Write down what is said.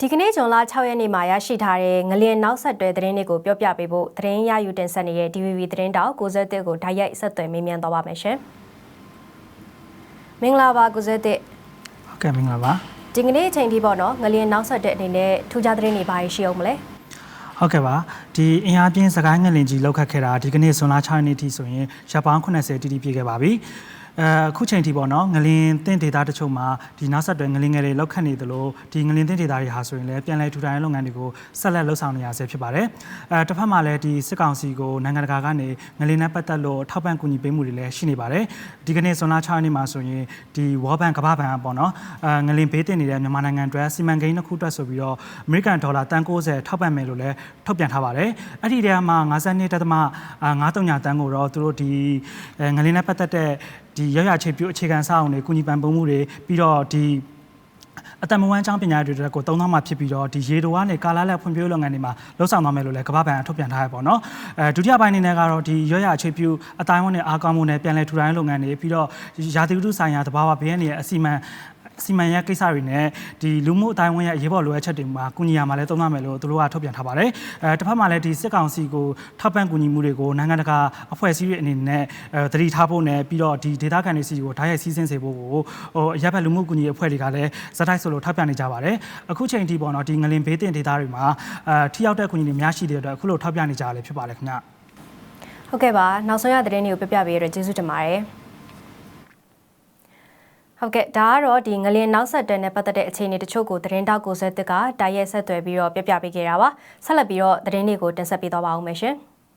ဒီကနေ့ဇွန်လ6ရက်နေ့မှာရရှိထားတဲ့ငလျင်နောက်ဆက်တွဲသတင်းတွေကိုပြောပြပေးဖို့သတင်းရယူတင်ဆက်နေတဲ့ DVB သတင်းတောက်61ကိုဓာတ်ရိုက်ဆက်သွယ်မေးမြန်းသွားပါမယ်ရှင်။မင်္ဂလာပါ61ဟုတ်ကဲ့မင်္ဂလာပါဒီကနေ့အချိန်ထိပေါ့နော်ငလျင်နောက်ဆက်တွဲအနေနဲ့ထူးခြားသတင်းတွေဘာရှိအောင်မလဲဟုတ်ကဲ့ပါဒီအင်အားပြင်းစကိုင်းငလင်ကြီးလောက်ခတ်ခဲ့တာဒီကနေ့ဇွန်လ6ရက်နေ့ထိဆိုရင်ရပ်ပေါင်း80တိတိပြည့်ခဲ့ပါပြီ အဲအခုချိန်ထိပေါ့နော်ငလင်တင့်ဒေတာတချို့မှာဒီနောက်ဆက်တွဲငလင်ငယ်တွေလောက်ခတ်နေသလိုဒီငလင်တင့်ဒေတာတွေဟာဆိုရင်လည်းပြန်လည်ထူထောင်ရေးလုပ်ငန်းတွေကိုဆက်လက်လှုပ်ဆောင်နေရဆဲဖြစ်ပါတယ်အဲတစ်ဖက်မှာလည်းဒီစစ်ကောင်စီကိုနိုင်ငံတကာကနေငလင်နဲ့ပတ်သက်လို့ထောက်ပံ့ကူညီပေးမှုတွေလည်းရှိနေပါတယ်ဒီကနေ့ဇွန်လ6ရက်နေ့မှာဆိုရင်ဒီ World Bank ကမ္ဘာ့ဘဏ်ပေါ့နော်အဲငလင်ဘေးတင်နေတဲ့မြန်မာနိုင်ငံအတွက်စီမံကိန်းတစ်ခုအတွက်ဆိုပြီးတော့ American Dollar တန်90ထောက်ပံ့မယ်လို့လည်းထုတ်ပြန်ထားပါတယ်အဲ့ဒီတည်းမှာ52တက်သမ9.3တန်းကိုတော့သူတို့ဒီအဲငလင်းနဲ့ပတ်သက်တဲ့ဒီရရချေပြုအခြေခံစာအုပ်တွေကုညီပံ့ပိုးမှုတွေပြီးတော့ဒီအတမဝမ်းကျောင်းပညာတွေတွေကိုသုံးသွားမှာဖြစ်ပြီးတော့ဒီရေတော်ကနေကာလာလက်ဖွံ့ဖြိုးလုပ်ငန်းတွေမှာလှုပ်ဆောင်သွားမယ်လို့လည်းကမ္ဘာ့ဘဏ်ကထုတ်ပြန်ထားရပေါ့နော်အဲဒုတိယပိုင်းအနေနဲ့ကတော့ဒီရရအခြေပြုအတိုင်းဝန်းနဲ့အားကောင်းမှုနဲ့ပြန်လည်ထူထောင်ရေးလုပ်ငန်းတွေပြီးတော့ရာသီဥတုဆိုင်ရာတဘာဝဘေးအနေနဲ့အစီအမံ စီမံရကိစ္စတွေနဲ့ဒီလူမှုအတိုင်းအဝန်ရဲ့အရေးပေါ်လိုအပ်ချက်တွေမှာကုညီရမှာလည်းသုံးသပ်မယ်လို့သူတို့ကထုတ်ပြန်ထားပါတယ်။အဲတစ်ဖက်မှာလည်းဒီစစ်ကောင်စီကိုထောက်ပံ့ကူညီမှုတွေကိုနိုင်ငံတကာအဖွဲ့အစည်းတွေအနေနဲ့အဲတတိထားဖို့နဲ့ပြီးတော့ဒီဒေတာကန်တွေစီကိုဓာတ်ရိုက်စီးဆင်းစေဖို့ကိုဟိုအရပ်ဘက်လူမှုကူညီအဖွဲ့တွေကလည်းဇက်တိုက်ဆိုလို့ထောက်ပြနေကြပါတယ်။အခုချိန်ထိပေါ့နော်ဒီငလင်ဘေးတင်ဒေတာတွေမှာအဲထိရောက်တဲ့ကူညီတွေများရှိတဲ့အတွက်အခုလိုထောက်ပြနေကြရလေဖြစ်ပါလေခင်ဗျ။ဟုတ်ကဲ့ပါနောက်ဆုံးရသတင်းတွေကိုပြပြပေးရတဲ့ကျေးဇူးတင်ပါတယ် ဟုတ်ကဲ့ဒါကတော့ဒီငလျင်နောက်ဆက်တွဲနဲ့ပတ်သက်တဲ့အခြေအနေတချို့ကိုသတင်းတောက်ကိုဆက်တစ်ကတိုက်ရိုက်ဆက်သွယ်ပြီးတော့ပြပြပေးခဲ့တာပါဆက်လက်ပြီးတော့သတင်းတွေကိုတင်ဆက်ပေးသွားပါဦးမယ်ရှင်။